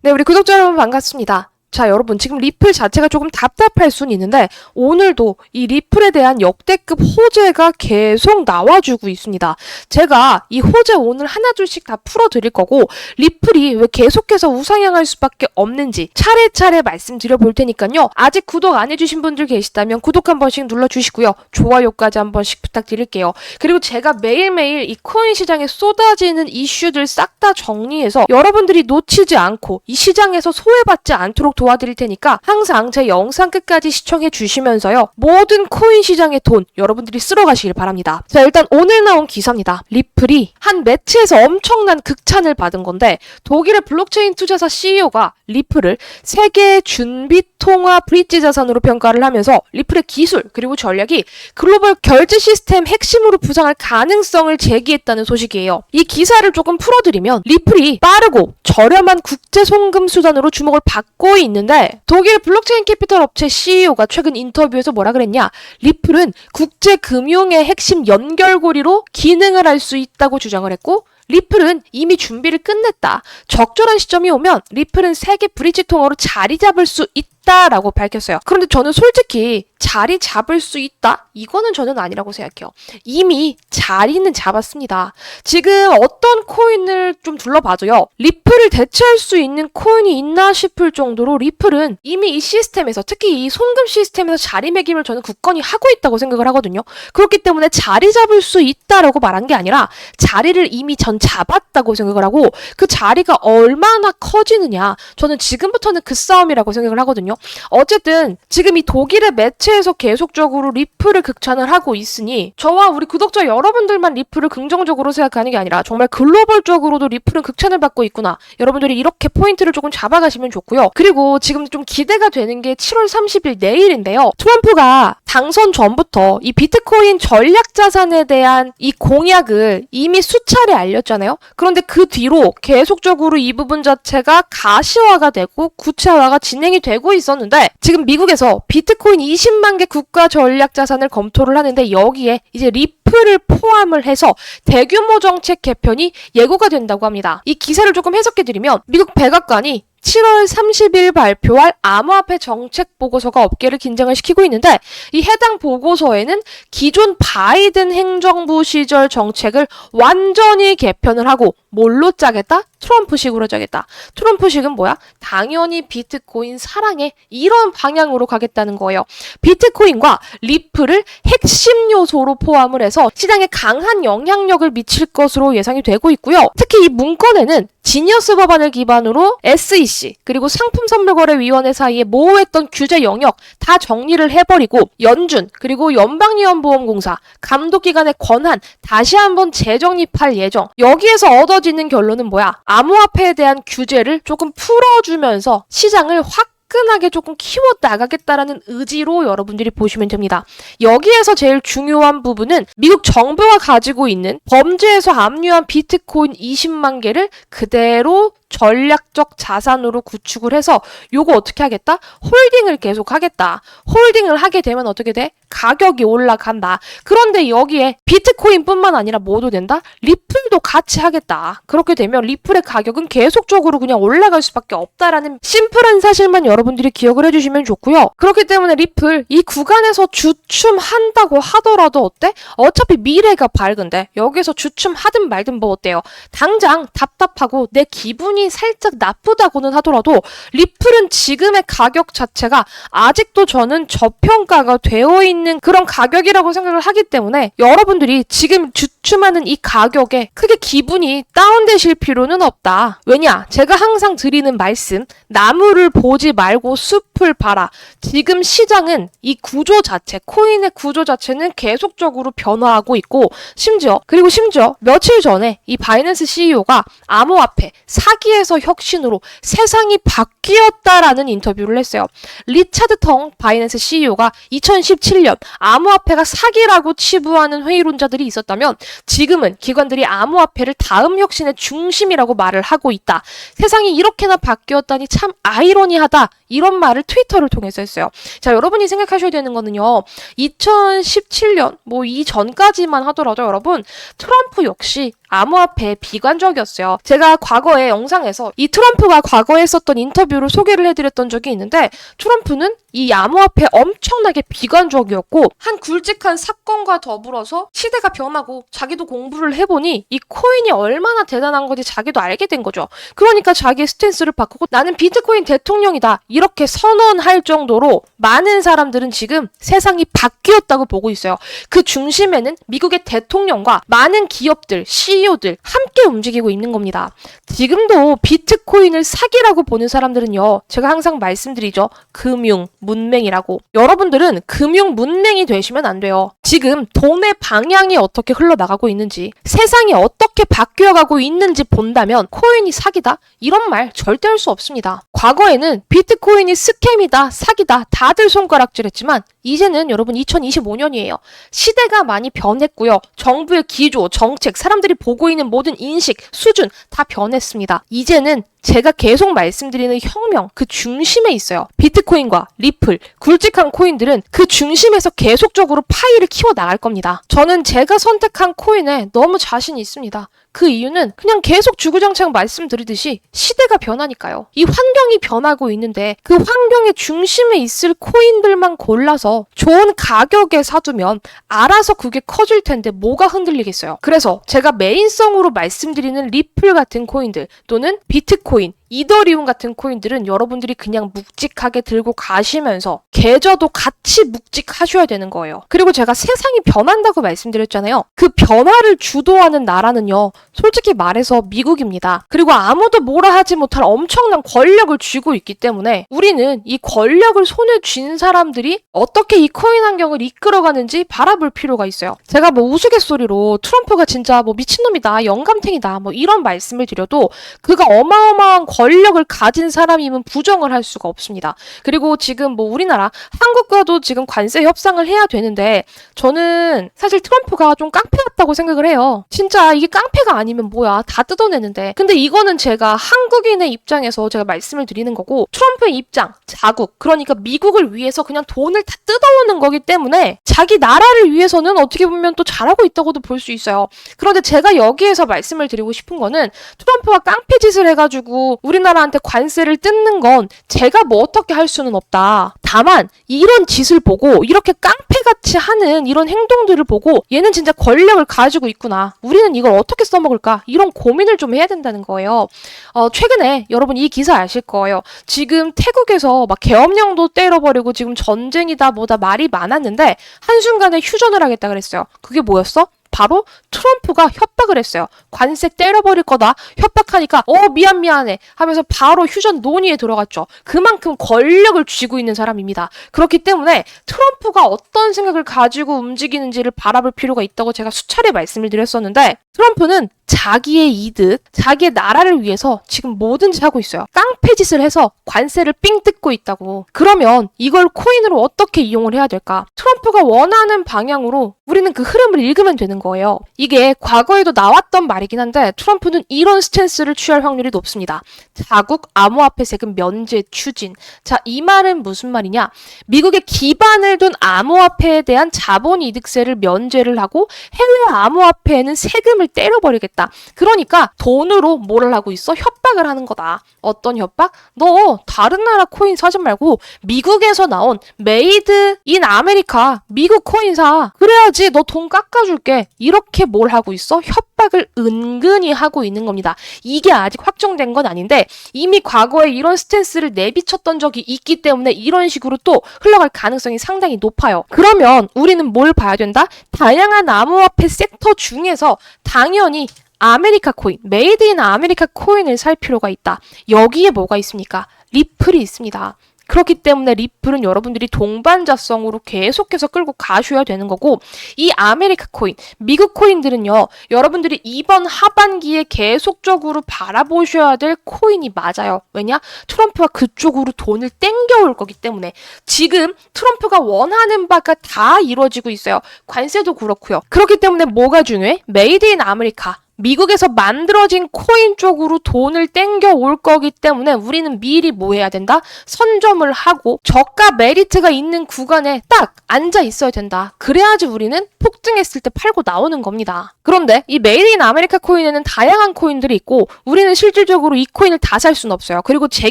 네, 우리 구독자 여러분 반갑습니다. 자, 여러분, 지금 리플 자체가 조금 답답할 수는 있는데, 오늘도 이 리플에 대한 역대급 호재가 계속 나와주고 있습니다. 제가 이 호재 오늘 하나둘씩 다 풀어드릴 거고, 리플이 왜 계속해서 우상향할 수밖에 없는지 차례차례 말씀드려 볼 테니까요. 아직 구독 안 해주신 분들 계시다면 구독 한 번씩 눌러주시고요. 좋아요까지 한 번씩 부탁드릴게요. 그리고 제가 매일매일 이 코인 시장에 쏟아지는 이슈들 싹 다 정리해서 여러분들이 놓치지 않고 이 시장에서 소외받지 않도록 도와 드릴 테니까 항상 제 영상 끝까지 시청해 주시면서요. 모든 코인 시장의 돈 여러분들이 쓸어 가시길 바랍니다. 자, 일단 오늘 나온 기사입니다. 리플이 한 매체에서 엄청난 극찬을 받은 건데 독일의 블록체인 투자사 CEO가 리플을 세계 준비 통화 브릿지 자산으로 평가를 하면서 리플의 기술 그리고 전략이 글로벌 결제 시스템 핵심으로 부상할 가능성을 제기했다는 소식이에요. 이 기사를 조금 풀어드리면 리플이 빠르고 저렴한 국제 송금 수단으로 주목을 받고 있는 데 독일 블록체인 캐피털 업체 CEO가 최근 인터뷰에서 뭐라 그랬냐? 리플은 국제 금융의 핵심 연결고리로 기능을 할 수 있다고 주장을 했고 리플은 이미 준비를 끝냈다. 적절한 시점이 오면 리플은 세계 브릿지 통화로 자리 잡을 수 있다 라고 밝혔어요. 그런데 저는 솔직히 자리 잡을 수 있다? 이거는 저는 아니라고 생각해요. 이미 자리는 잡았습니다. 지금 어떤 코인을 좀 둘러봐도요. 리플을 대체할 수 있는 코인이 있나 싶을 정도로 리플은 이미 이 시스템에서 특히 이 송금 시스템에서 자리매김을 저는 굳건히 하고 있다고 생각을 하거든요. 그렇기 때문에 자리 잡을 수 있다라고 말한 게 아니라 자리를 이미 전 잡았다고 생각을 하고 그 자리가 얼마나 커지느냐 저는 지금부터는 그 싸움이라고 생각을 하거든요. 어쨌든 지금 이 독일의 매체에서 계속적으로 리플을 극찬을 하고 있으니 저와 우리 구독자 여러분들만 리플을 긍정적으로 생각하는 게 아니라 정말 글로벌적으로도 리플은 극찬을 받고 있구나. 여러분들이 이렇게 포인트를 조금 잡아가시면 좋고요. 그리고 지금 좀 기대가 되는 게 7월 30일 내일인데요. 트럼프가 당선 전부터 이 비트코인 전략 자산에 대한 이 공약을 이미 수차례 알렸잖아요. 그런데 그 뒤로 계속적으로 이 부분 자체가 가시화가 되고 구체화가 진행이 되고 있 었는데 지금 미국에서 비트코인 20만 개 국가 전략 자산을 검토를 하는데 여기에 이제 리플을 포함을 해서 대규모 정책 개편이 예고가 된다고 합니다. 이 기사를 조금 해석해 드리면 미국 백악관이 7월 30일 발표할 암호화폐 정책 보고서가 업계를 긴장을 시키고 있는데 이 해당 보고서에는 기존 바이든 행정부 시절 정책을 완전히 개편을 하고 뭘로 짜겠다? 트럼프식으로 짜겠다. 트럼프식은 뭐야? 당연히 비트코인 사랑해. 이런 방향으로 가겠다는 거예요. 비트코인과 리플을 핵심 요소로 포함을 해서 시장에 강한 영향력을 미칠 것으로 예상이 되고 있고요. 특히 이 문건에는 지니어스 법안을 기반으로 SEC 그리고 상품선물거래위원회 사이에 모호했던 규제 영역 다 정리를 해버리고 연준 그리고 연방위험보험공사 감독기관의 권한 다시 한번 재정립할 예정. 여기에서 얻어지는 결론은 뭐야? 암호화폐에 대한 규제를 조금 풀어주면서 시장을 확 화끈하게 조금 키워 나가겠다라는 의지로 여러분들이 보시면 됩니다. 여기에서 제일 중요한 부분은 미국 정부가 가지고 있는 범죄에서 압류한 비트코인 20만 개를 그대로 전략적 자산으로 구축을 해서 요거 어떻게 하겠다? 홀딩을 계속 하겠다. 홀딩을 하게 되면 어떻게 돼? 가격이 올라간다. 그런데 여기에 비트코인뿐만 아니라 뭐도 된다? 리플도 같이 하겠다. 그렇게 되면 리플의 가격은 계속적으로 그냥 올라갈 수밖에 없다라는 심플한 사실만 여러분들이 기억을 해주시면 좋고요. 그렇기 때문에 리플 이 구간에서 주춤한다고 하더라도 어때? 어차피 미래가 밝은데 여기서 주춤하든 말든 뭐 어때요? 당장 답답하고 내 기분이 살짝 나쁘다고는 하더라도 리플은 지금의 가격 자체가 아직도 저는 저평가가 되어 있는 그런 가격이라고 생각을 하기 때문에 여러분들이 지금 주 춤하는 이 가격에 크게 기분이 다운되실 필요는 없다. 왜냐? 제가 항상 드리는 말씀, 나무를 보지 말고 숲을 봐라. 지금 시장은 이 구조 자체, 코인의 구조 자체는 계속적으로 변화하고 있고, 심지어, 그리고 심지어 며칠 전에 이 바이낸스 CEO가 암호화폐, 사기에서 혁신으로 세상이 바뀌었다라는 인터뷰를 했어요. 리차드 텅 바이낸스 CEO가 2017년 암호화폐가 사기라고 치부하는 회의론자들이 있었다면 지금은 기관들이 암호화폐를 다음 혁신의 중심이라고 말을 하고 있다. 세상이 이렇게나 바뀌었다니 참 아이러니하다. 이런 말을 트위터를 통해서 했어요. 자, 여러분이 생각하셔야 되는 거는요. 2017년 뭐 이전까지만 하더라도 여러분 트럼프 역시 암호화폐에 비관적이었어요. 제가 과거에 영상에서 이 트럼프가 과거에 했었던 인터뷰를 소개를 해드렸던 적이 있는데 트럼프는 이 암호화폐에 엄청나게 비관적이었고 한 굵직한 사건과 더불어서 시대가 변하고 자기도 공부를 해보니 이 코인이 얼마나 대단한 건지 자기도 알게 된 거죠. 그러니까 자기의 스탠스를 바꾸고 나는 비트코인 대통령이다 이렇게 선언할 정도로 많은 사람들은 지금 세상이 바뀌었다고 보고 있어요. 그 중심에는 미국의 대통령과 많은 기업들, CEO들 함께 움직이고 있는 겁니다. 지금도 비트코인을 사기라고 보는 사람들은요, 제가 항상 말씀드리죠. 금융, 문맹이라고. 여러분들은 금융 문맹이 되시면 안 돼요. 지금 돈의 방향이 어떻게 흘러나가고 있는지, 세상이 어떻게 바뀌어 가고 있는지 본다면 코인이 사기다? 이런 말 절대 할 수 없습니다. 과거에는 비트코인이 스캠이다, 사기다, 다들 손가락질했지만 이제는 여러분 2025년이에요. 시대가 많이 변했고요. 정부의 기조, 정책, 사람들이 보고 있는 모든 인식, 수준 다 변했습니다. 이제는 제가 계속 말씀드리는 혁명 그 중심에 있어요. 비트코인과 리플, 굵직한 코인들은 그 중심에서 계속적으로 파이를 키워 나갈 겁니다. 저는 제가 선택한 코인에 너무 자신 있습니다. 그 이유는 그냥 계속 주구장창 말씀드리듯이 시대가 변하니까요. 이 환경이 변하고 있는데 그 환경의 중심에 있을 코인들만 골라서 좋은 가격에 사두면 알아서 그게 커질 텐데 뭐가 흔들리겠어요. 그래서 제가 메인성으로 말씀드리는 리플 같은 코인들 또는 비트코인 이더리움 같은 코인들은 여러분들이 그냥 묵직하게 들고 가시면서 계좌도 같이 묵직하셔야 되는 거예요. 그리고 제가 세상이 변한다고 말씀드렸잖아요. 그 변화를 주도하는 나라는요. 솔직히 말해서 미국입니다. 그리고 아무도 뭐라 하지 못할 엄청난 권력을 쥐고 있기 때문에 우리는 이 권력을 손에 쥔 사람들이 어떻게 이 코인 환경을 이끌어가는지 바라볼 필요가 있어요. 제가 뭐 우스갯소리로 트럼프가 진짜 뭐 미친놈이다, 영감탱이다, 뭐 이런 말씀을 드려도 그가 어마어마한 권력을 가진 사람이면 부정을 할 수가 없습니다. 그리고 지금 뭐 우리나라 한국과도 지금 관세 협상을 해야 되는데 저는 사실 트럼프가 좀 깡패 같다고 생각을 해요. 진짜 이게 깡패가 아니면 뭐야 다 뜯어내는데 근데 이거는 제가 한국인의 입장에서 제가 말씀을 드리는 거고 트럼프의 입장 자국 그러니까 미국을 위해서 그냥 돈을 다 뜯어오는 거기 때문에 자기 나라를 위해서는 어떻게 보면 또 잘하고 있다고도 볼 수 있어요. 그런데 제가 여기에서 말씀을 드리고 싶은 거는 트럼프가 깡패 짓을 해가지고 우리나라한테 관세를 뜯는 건 제가 뭐 어떻게 할 수는 없다. 다만 이런 짓을 보고 이렇게 깡패같이 하는 이런 행동들을 보고 얘는 진짜 권력을 가지고 있구나. 우리는 이걸 어떻게 써먹을까? 이런 고민을 좀 해야 된다는 거예요. 어, 최근에 여러분 이 기사 아실 거예요. 지금 태국에서 막 계엄령도 때려버리고 지금 전쟁이다 뭐다 말이 많았는데 한순간에 휴전을 하겠다 그랬어요. 그게 뭐였어? 바로 트럼프가 협박을 했어요. 관세 때려버릴 거다. 협박하니까 어 미안 미안해 하면서 바로 휴전 논의에 들어갔죠. 그만큼 권력을 쥐고 있는 사람입니다. 그렇기 때문에 트럼프가 어떤 생각을 가지고 움직이는지를 바라볼 필요가 있다고 제가 수차례 말씀을 드렸었는데 트럼프는 자기의 이득, 자기의 나라를 위해서 지금 뭐든지 하고 있어요. 깡패 짓을 해서 관세를 삥 뜯고 있다고. 그러면 이걸 코인으로 어떻게 이용을 해야 될까? 트럼프가 원하는 방향으로 우리는 그 흐름을 읽으면 되는 거예요. 이게 과거에도 나왔던 말이긴 한데 트럼프는 이런 스탠스를 취할 확률이 높습니다. 자국 암호화폐 세금 면제 추진. 자, 이 말은 무슨 말이냐? 미국의 기반을 둔 암호화폐에 대한 자본 이득세를 면제를 하고 해외 암호화폐에는 세금을 때려버리겠다. 그러니까 돈으로 뭐를 하고 있어? 협박을 하는 거다. 어떤 협박? 너 다른 나라 코인 사지 말고 미국에서 나온 메이드 인 아메리카 미국 코인 사. 그래야지 너 돈 깎아줄게. 이렇게 뭘 하고 있어? 협박을 은근히 하고 있는 겁니다. 이게 아직 확정된 건 아닌데 이미 과거에 이런 스탠스를 내비쳤던 적이 있기 때문에 이런 식으로 또 흘러갈 가능성이 상당히 높아요. 그러면 우리는 뭘 봐야 된다? 다양한 암호화폐 섹터 중에서 당연히 아메리카 코인, 메이드 인 아메리카 코인을 살 필요가 있다. 여기에 뭐가 있습니까? 리플이 있습니다. 그렇기 때문에 리플은 여러분들이 동반자성으로 계속해서 끌고 가셔야 되는 거고 이 아메리카 코인, 미국 코인들은요. 여러분들이 이번 하반기에 계속적으로 바라보셔야 될 코인이 맞아요. 왜냐? 트럼프가 그쪽으로 돈을 땡겨올 거기 때문에 지금 트럼프가 원하는 바가 다 이루어지고 있어요. 관세도 그렇고요. 그렇기 때문에 뭐가 중요해? 메이드 인 아메리카 미국에서 만들어진 코인 쪽으로 돈을 땡겨 올 거기 때문에 우리는 미리 뭐 해야 된다? 선점을 하고 저가 메리트가 있는 구간에 딱 앉아 있어야 된다. 그래야지 우리는 폭등했을 때 팔고 나오는 겁니다. 그런데 이 메이드 인 아메리카 코인에는 다양한 코인들이 있고 우리는 실질적으로 이 코인을 다 살 수는 없어요. 그리고 제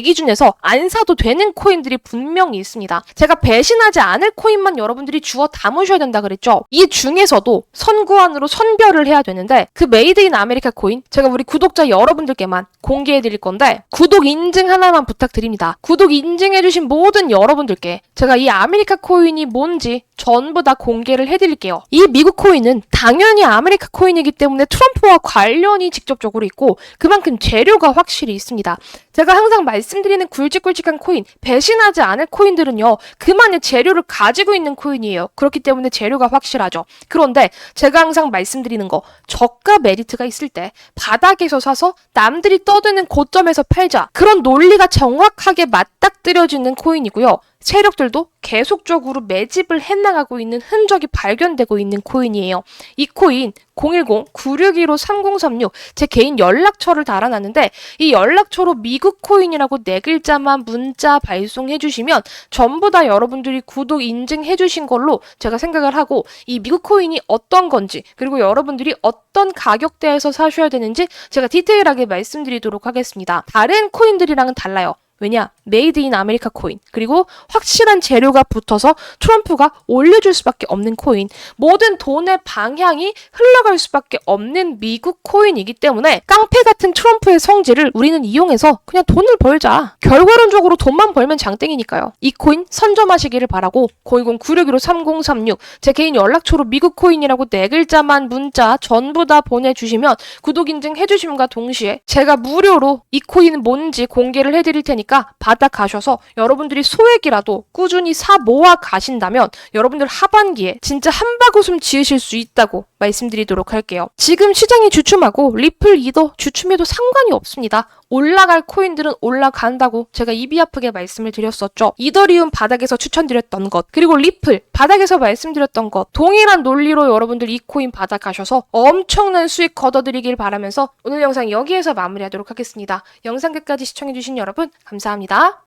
기준에서 안 사도 되는 코인들이 분명히 있습니다. 제가 배신하지 않을 코인만 여러분들이 주워 담으셔야 된다 그랬죠. 이 중에서도 선구안으로 선별을 해야 되는데 그 메이드 인 아메리카 코인 제가 우리 구독자 여러분들께만 공개해 드릴 건데 구독 인증 하나만 부탁드립니다. 구독 인증해 주신 모든 여러분들께 제가 이 아메리카 코인이 뭔지 전부 다 공개를 해 드릴게요. 이 미국 코인은 당연히 아메리카 코인이기 때문에 트럼프와 관련이 직접적으로 있고 그만큼 재료가 확실히 있습니다. 제가 항상 말씀드리는 굵직굵직한 코인, 배신하지 않을 코인들은요, 그만의 재료를 가지고 있는 코인이에요. 그렇기 때문에 재료가 확실하죠. 그런데 제가 항상 말씀드리는 거, 저가 메리트가 있을 때 바닥에서 사서 남들이 떠드는 고점에서 팔자. 그런 논리가 정확하게 맞닥뜨려지는 코인이고요. 세력들도 계속적으로 매집을 해나가고 있는 흔적이 발견되고 있는 코인이에요. 이 코인 010-9615-3036 제 개인 연락처를 달아놨는데 이 연락처로 미국 코인이라고 네 글자만 문자 발송해 주시면 전부 다 여러분들이 구독 인증해 주신 걸로 제가 생각을 하고 이 미국 코인이 어떤 건지 그리고 여러분들이 어떤 가격대에서 사셔야 되는지 제가 디테일하게 말씀드리도록 하겠습니다. 다른 코인들이랑은 달라요. 왜냐? 메이드 인 아메리카 코인. 그리고 확실한 재료가 붙어서 트럼프가 올려줄 수밖에 없는 코인. 모든 돈의 방향이 흘러갈 수밖에 없는 미국 코인이기 때문에 깡패 같은 트럼프의 성질을 우리는 이용해서 그냥 돈을 벌자. 결과론적으로 돈만 벌면 장땡이니까요. 이 코인 선점하시기를 바라고 010-9615-3036 제 개인 연락처로 미국 코인이라고 네 글자만 문자 전부 다 보내주시면 구독 인증 해주심과 동시에 제가 무료로 이 코인은 뭔지 공개를 해드릴 테니까 바닥 가셔서 여러분들이 소액이라도 꾸준히 사 모아 가신다면 여러분들 하반기에 진짜 한바구음 지으실 수 있다고 말씀드리도록 할게요. 지금 시장이 주춤하고 리플 이더 주춤해도 상관이 없습니다. 올라갈 코인들은 올라간다고 제가 입이 아프게 말씀을 드렸었죠. 이더리움 바닥에서 추천드렸던 것, 그리고 리플 바닥에서 말씀드렸던 것, 동일한 논리로 여러분들 이 코인 바닥 가셔서 엄청난 수익 걷어들이길 바라면서 오늘 영상 여기에서 마무리하도록 하겠습니다. 영상 끝까지 시청해주신 여러분 감사합니다.